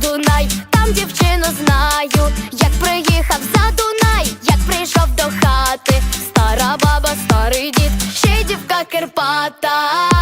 Дунай, там дівчину знаю, як приїхав за Дунай, як прийшов до хати, стара баба, старий дід, ще дівка Кирпата.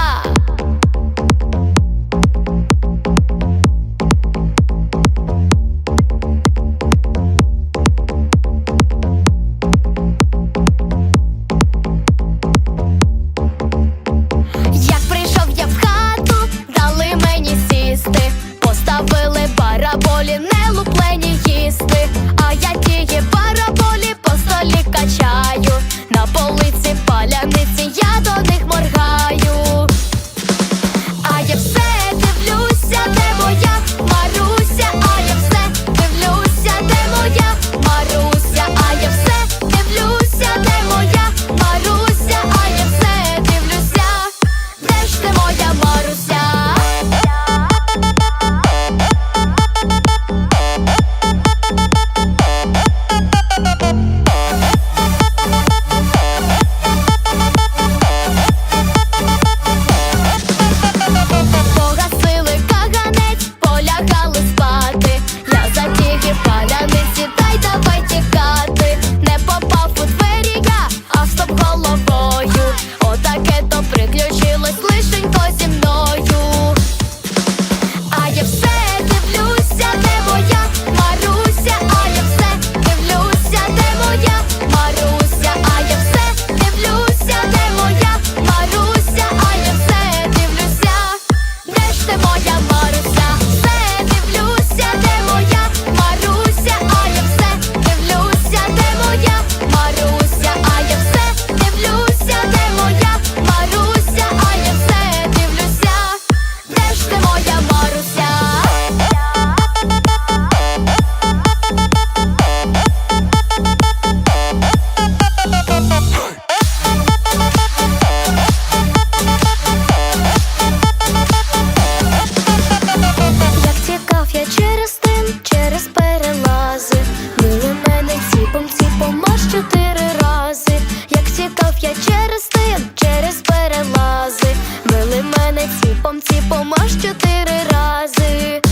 ціпом, ціпом чотири рази.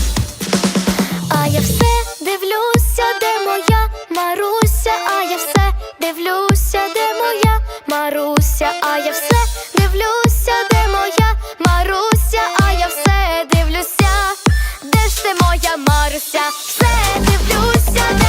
А я все дивлюся, де моя Маруся, а я все дивлюся, де моя Маруся, а я все дивлюся, де моя Маруся, а я все дивлюся, де ж ти моя Маруся, все дивлюся, де.